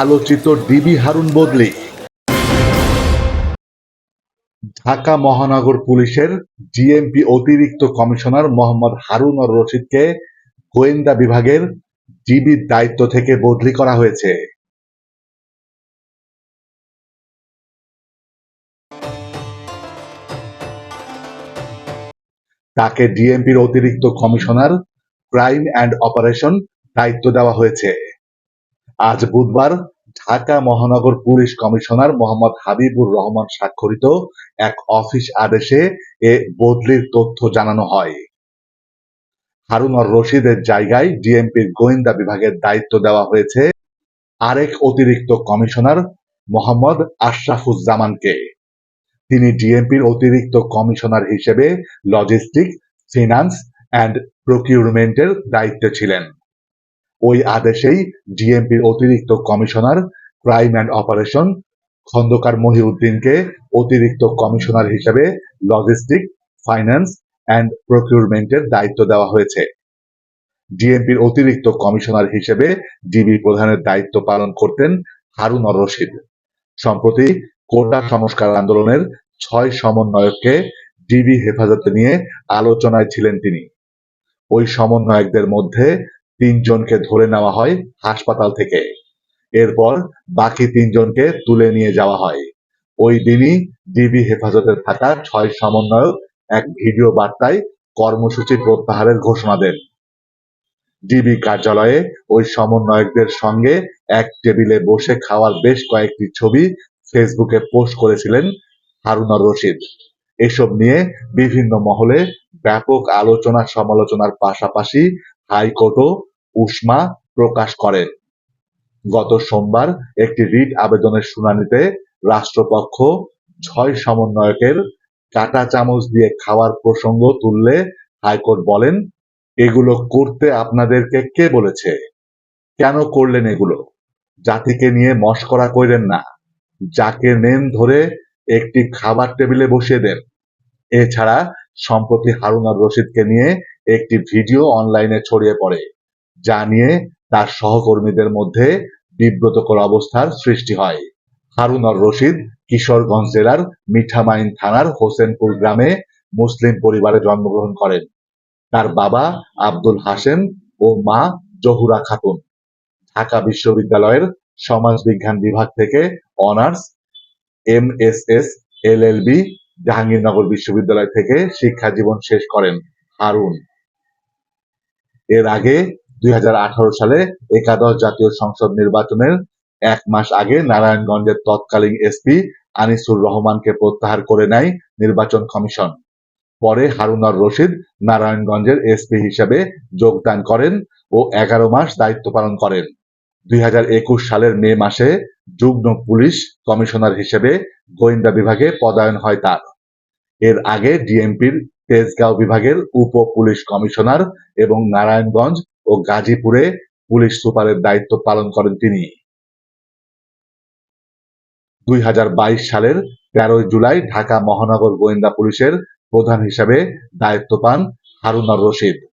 আলোচিত ডিবি হারুন বদলি। ঢাকা মহানগর পুলিশের ডিএমপি অতিরিক্ত কমিশনার মোহাম্মদ হারুন অর রশিদকে গোয়েন্দা বিভাগের ডিবির দায়িত্ব থেকে বদলি করা হয়েছে। তাকে ডিএমপির অতিরিক্ত কমিশনার ক্রাইম অ্যান্ড অপারেশন দায়িত্ব দেওয়া হয়েছে। আজ বুধবার ঢাকা মহানগর পুলিশ কমিশনার মোহাম্মদ হাবিবুর রহমান স্বাক্ষরিত এক অফিস আদেশে এ বদলির তথ্য জানানো হয়। হারুন রশিদের জায়গায় ডিএমপির গোয়েন্দা বিভাগের দায়িত্ব দেওয়া হয়েছে আরেক অতিরিক্ত কমিশনার মোহাম্মদ আশরাফুজ্জামানকে। তিনি ডিএমপির অতিরিক্ত কমিশনার হিসেবে লজিস্টিক, ফিনান্স অ্যান্ড প্রকিউরমেন্টের দায়িত্বে ছিলেন। ওই আদেশেই ডিএমপির অতিরিক্ত commissioner, crime and operation, Khandaker মহিউদ্দিনকে অতিরিক্ত কমিশনার হিসেবে লজিস্টিক, ফাইন্যান্স অ্যান্ড প্রকিউরমেন্টের দায়িত্ব দেওয়া হয়েছে। ডিএমপির অতিরিক্ত কমিশনার হিসেবে ডিবি প্রধানের দায়িত্ব পালন করতেন হারুন অর রশিদ। সম্প্রতি কোটা সংস্কার আন্দোলনের ছয় সমন্বয়ককে ডিবি হেফাজতে নিয়ে আলোচনায় ছিলেন তিনি। ওই সমন্বয়কদের মধ্যে তিনজনকে ধরে নেওয়া হয় হাসপাতাল থেকে। এরপর বাকি তিনজনকে তুলে নিয়ে যাওয়া হয়। ওই দিনই ডিবি হেফাজতে থাকা ছয় সমন্বয়ক এক ভিডিও বার্তায় কর্মসূচি প্রত্যাহারের ঘোষণা দেন। ডিবি কার্যালয়ে ওই সমন্বয়কদের সঙ্গে এক টেবিলে বসে খাওয়ার বেশ কয়েকটি ছবি ফেসবুকে পোস্ট করেছিলেন হারুনর রশিদ। এসব নিয়ে বিভিন্ন মহলে ব্যাপক আলোচনা সমালোচনার পাশাপাশি হাইকোর্টও উষ্মা প্রকাশ করেন গত সোমবার একটি রিট আবেদনের শুনানিতে রাষ্ট্রপক্ষ ছয় সমন্বয়কের কাটা চামচ দিয়ে খাওয়ার প্রসঙ্গ তুললে হাইকোর্ট বলেন, এগুলো করতে আপনাদেরকে কে বলেছে? কেন করলেন এগুলো? জাতিকে নিয়ে মস্করা কইরেন না। যাকে নেন ধরে একটি খাবার টেবিলে বসিয়ে দেন। এছাড়া সম্প্রতি হারুন আর রশিদকে নিয়ে একটি ভিডিও অনলাইনে ছড়িয়ে পড়ে। যা নিয়ে তার সহকর্মীদের মধ্যে বিব্রতকর অবস্থার সৃষ্টি হয়। হারুন আর রশিদ কিশোরগঞ্জ জেলার মিঠামাইন থানার হোসেনপুর গ্রামে মুসলিম পরিবারে জন্মগ্রহণ করেন। তার বাবা আব্দুল হাসেম ও মা জহুরা খাতুন। ঢাকা বিশ্ববিদ্যালয়ের সমাজবিজ্ঞান বিভাগ থেকে honours M S S L L B Jahangirnagar বিশ্ববিদ্যালয় থেকে শিক্ষা জীবন শেষ করেন হারুন। এর আগে দুই হাজার আঠারো সালে একাদশ জাতীয় সংসদ নির্বাচনের এক মাস আগে নারায়ণগঞ্জের তৎকালীন এসপি আনিসুর রহমানকে প্রত্যাহার করে নেয় নির্বাচন কমিশন। পরে হারুনার রশিদ নারায়ণগঞ্জের এসপি হিসেবে যোগদান করেন ও এগারো মাস দায়িত্ব পালন করেন। দুই হাজার একুশ সালের মে মাসে যুগ্ম পুলিশ কমিশনার হিসেবে গোয়েন্দা বিভাগে পদায়ন হয় তার। এর আগে ডিএমপির তেজগাঁও বিভাগের উপ পুলিশ কমিশনার এবং নারায়ণগঞ্জ ও গাজীপুরে পুলিশ সুপারের দায়িত্ব পালন করেন তিনি। দুই হাজার বাইশ সালের তেরোই জুলাই ঢাকা মহানগর গোয়েন্দা পুলিশের প্রধান হিসাবে দায়িত্ব পান হারুনার রশিদ।